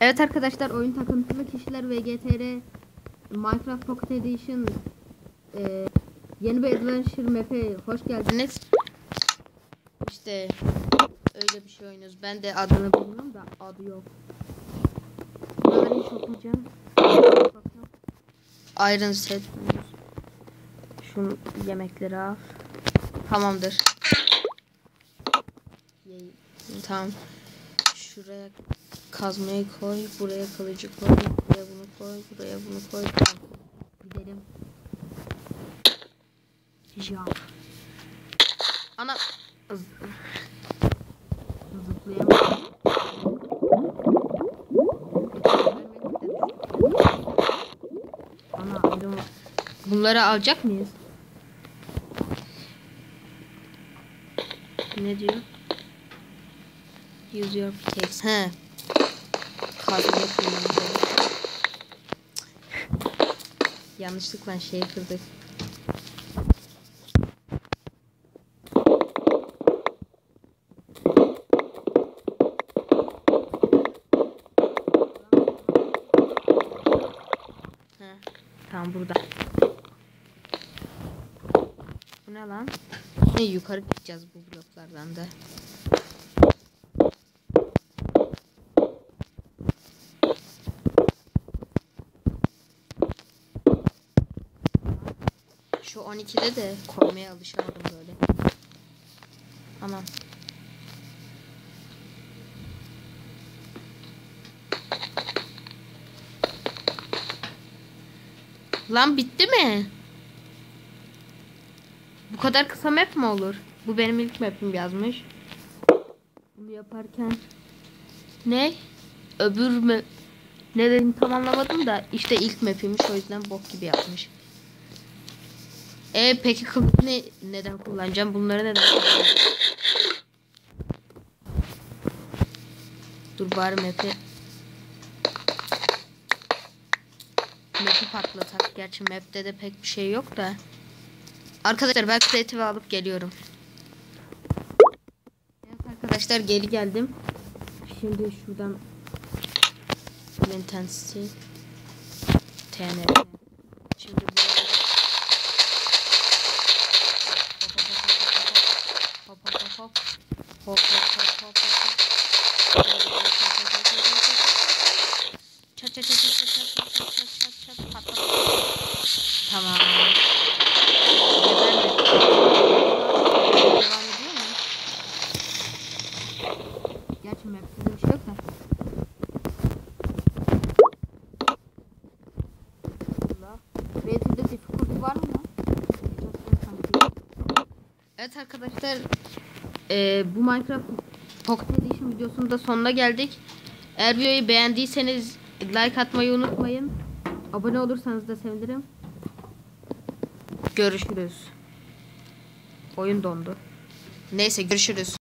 Evet arkadaşlar oyun takıntılı kişiler VGTR Minecraft Pocket Edition e, yeni bir adventure map'e hoş geldiniz. İşte öyle bir şey oynuyoruz. Ben de adını bilmiyorum da adı yok. Buraları hiç okumayacağım. Iron set. Şu yemekleri al. Tamamdır. Tamam. Şuraya kazmayı koy, buraya kılıcı koy, buraya bunu koy, buraya bunu koy. Gidelim. Ya. Ana. Ana ayrım. Bunları alacak mıyız? Ne diyor? Use your pickaxe. He. Kullanacağım. Yanlışlıkla şeyi kırdık. Tamam burada. Bu ne lan? Ne yukarı gideceğiz bu bloklardan da. Şu 12'de de koymaya alışamadım böyle. Anam. Lan bitti mi? Bu kadar kısa map mi olur? Bu benim ilk map'im yazmış. Bunu yaparken ne? Öbür mü? Ne dediğini tam anlamadım da işte ilk map'immiş o yüzden bok gibi yapmış. E peki kılıç ne neden kullanacağım? Bunları neden kullanacağım? Dur bari map'i Map'i patlatak. Gerçi map'te de pek bir şey yok da. Arkadaşlar ben creative alıp geliyorum. Evet arkadaşlar geri geldim. Şimdi şuradan intensity TNT Şimdi buraya hop hop hop hop hop hop hop hop hop Çat çat çat çat çat çat çat çat çat çat patlat. Tamam. Geberme. Devam ediyor mu? Gerçi map'te de bir şey yok da. Allah. Creative'de difficulty var mı? Evet arkadaşlar. Eee, bu Minecraft Pocket Edition videosunun da sonuna geldik. Eğer videoyu beğendiyseniz like atmayı unutmayın. Abone olursanız da sevinirim. Görüşürüz. Oyun dondu. Neyse görüşürüz.